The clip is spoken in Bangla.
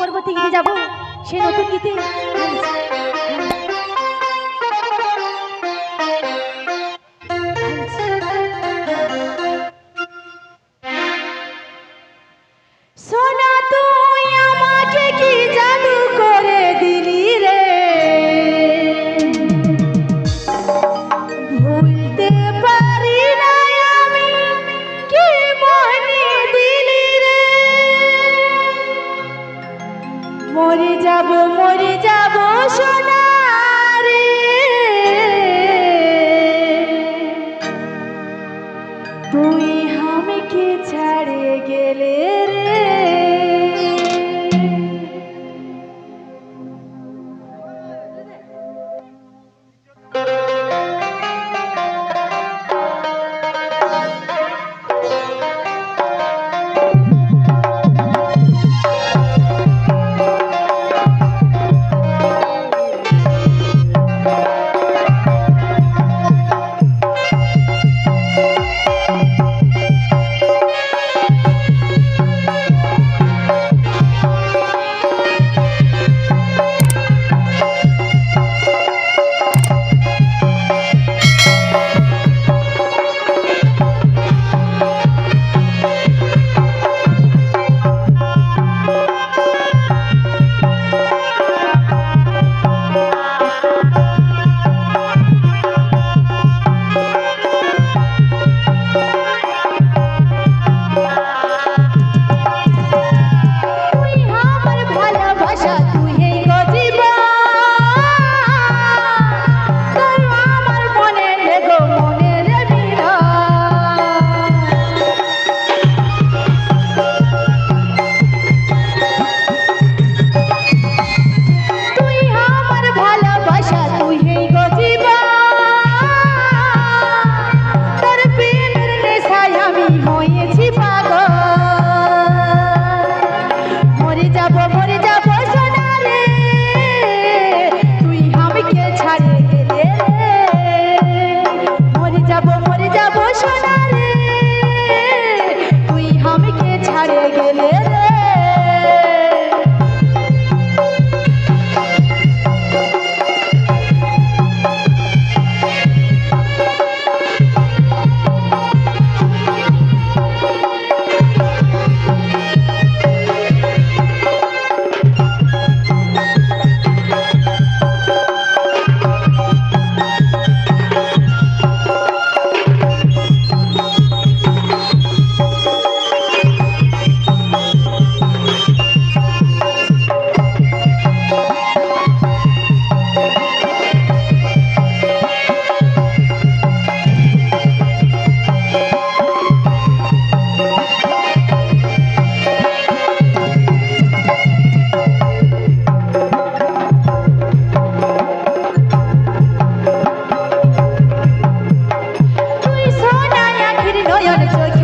পর্বতে গিয়ে যাব সে নতুন গীতে। Thank you.